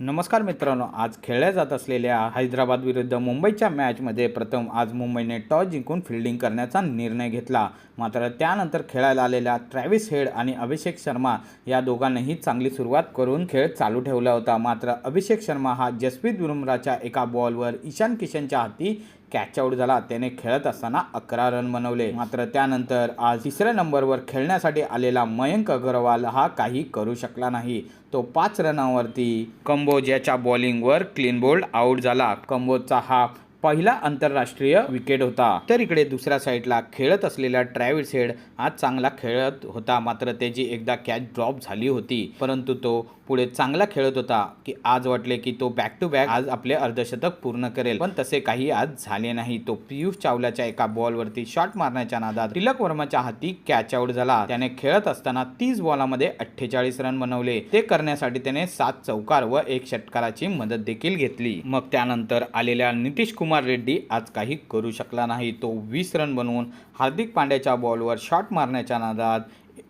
नमस्कार मित्रांनो आज खेळल्या जात असलेल्या हैदराबाद विरुद्ध मुंबईच्या मॅचमध्ये प्रथम आज मुंबईने टॉस जिंकून फिल्डिंग करण्याचा निर्णय घेतला. मात्र त्यानंतर खेळायला आलेल्या ट्रॅव्हिस हेड आणि अभिषेक शर्मा या दोघांनीही चांगली सुरुवात करून खेळ चालू ठेवला होता. मात्र अभिषेक शर्मा हा जसप्रीत बुमराच्या एका बॉलवर ईशान किशनच्या हाती कॅचआऊट झाला. त्याने खेळत असताना अकरा रन बनवले. मात्र त्यानंतर आज तिसऱ्या नंबरवर खेळण्यासाठी आलेला मयंक अग्रवाल हा काही करू शकला नाही. तो पाच रनावरती कंबोज याच्या बॉलिंगवर क्लीन बोल्ड आऊट झाला. कंबोजचा हा पहिला आंतरराष्ट्रीय विकेट होता. तर इकडे दुसऱ्या साईडला खेळत असलेला ट्रॅव्हिस हेड आज चांगला खेळत होता. मात्र त्याची एकदा कॅच ड्रॉप झाली होती. परंतु तो पुढे चांगला खेळत होता की आज वाटले की तो बॅक टू बॅक आज आपले अर्धशतक पूर्ण करेल. पण तसे काही आज झाले नाही. तो पियुष चावलाच्या एका बॉलवरती शॉट मारण्याच्या नादात तिलक वर्माच्या हाती कॅच आउट झाला. त्याने खेळत असताना तीस बॉलामध्ये अठ्ठेचाळीस रन बनवले. ते करण्यासाठी त्याने सात चौकार व एक षटकाराची मदत देखील घेतली. मग त्यानंतर आलेल्या नितीश कुमार कुमार रेड्डी आज काही करू शकला नाही. तो वीस रन बनवून हार्दिक पांड्याच्या बॉलवर शॉट मारण्याच्या नादात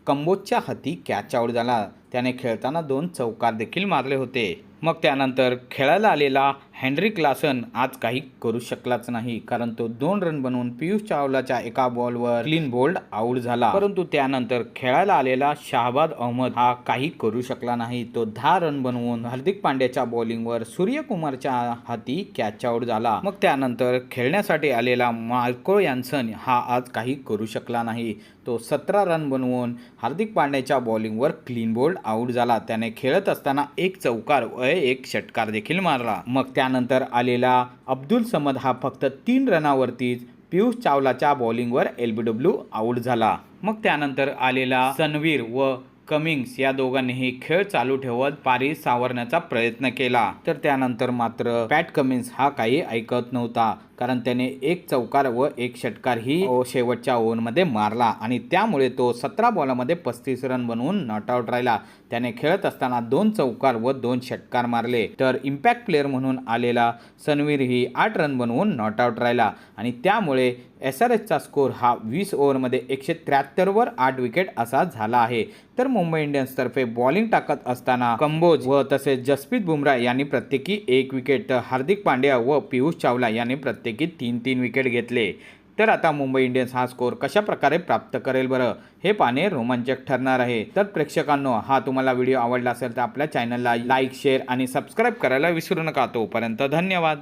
कंबोजच्या हाती कॅच आऊट झाला. त्याने खेळताना दोन चौकार देखील मारले होते. मग त्यानंतर खेळायला आलेला हेनरी क्लासन आज काही करू शकलाच नाही कारण तो दोन रन बनवून पियुष चावलाच्या एका बॉलवर क्लीन बोल्ड आऊट झाला. परंतु त्यानंतर खेळायला आलेला शाहबाद अहमद हा काही करू शकला नाही. तो दहा रन बनवून हार्दिक पांड्याच्या बॉलिंगवर सूर्यकुमारच्या हाती कॅच आऊट झाला. मग त्यानंतर खेळण्यासाठी आलेला मार्को यान्सन हा आज काही करू शकला नाही. तो सतरा रन बनवून हार्दिक पांड्याच्या बॉलिंगवर क्लीन बोल्ड आऊट झाला. त्याने खेळत असताना एक चौकार व एक षटकार देखील मारला. मग त्यानंतर आलेला अब्दुल समद हा फक्त तीन रनावरतीच पियुष चावलाच्या बॉलिंगवर एलबीडब्ल्यू आऊट झाला. मग त्यानंतर आलेला सनवीर व कमिंग्स या दोघांनीही खेळ चालू ठेवत पारी सावरण्याचा प्रयत्न केला. तर त्यानंतर मात्र पॅट कमिन्स हा काही ऐकत नव्हता. कारण त्याने एक चौकार व एक षटकार ही शेवटच्या ओव्हरमध्ये मारला. आणि त्यामुळे तो सतरा बॉलामध्ये पस्तीस रन बनवून नॉटआऊट राहिला. त्याने खेळत असताना दोन चौकार व दोन षटकार मारले. तर इम्पॅक्ट प्लेअर म्हणून आलेला सनवीर ही आठ रन बनवून नॉटआऊट राहिला. आणि त्यामुळे एस आर एचचा स्कोर हा वीस ओव्हरमध्ये एकशे त्र्याहत्तरवर आठ विकेट असा झाला आहे. तर मुंबई इंडियन्सतर्फे बॉलिंग टाकत असताना कंबोज व तसेच जसप्रीत बुमराह यांनी प्रत्येकी एक विकेट तर हार्दिक पांड्या व पियुष चावला यांनी प्रत्येक तीन तीन विकेट घेतले. तर आता मुंबई इंडियन्स हा स्कोर कशा प्रकारे प्राप्त करेल बरं? हे पाहणे रोमांचक ठरणार आहे. तर प्रेक्षकांनो हा तुम्हाला व्हिडिओ आवडला असेल तर आपल्या चॅनलला लाईक शेअर आणि सबस्क्राईब करायला विसरू नका. तोपर्यंत धन्यवाद.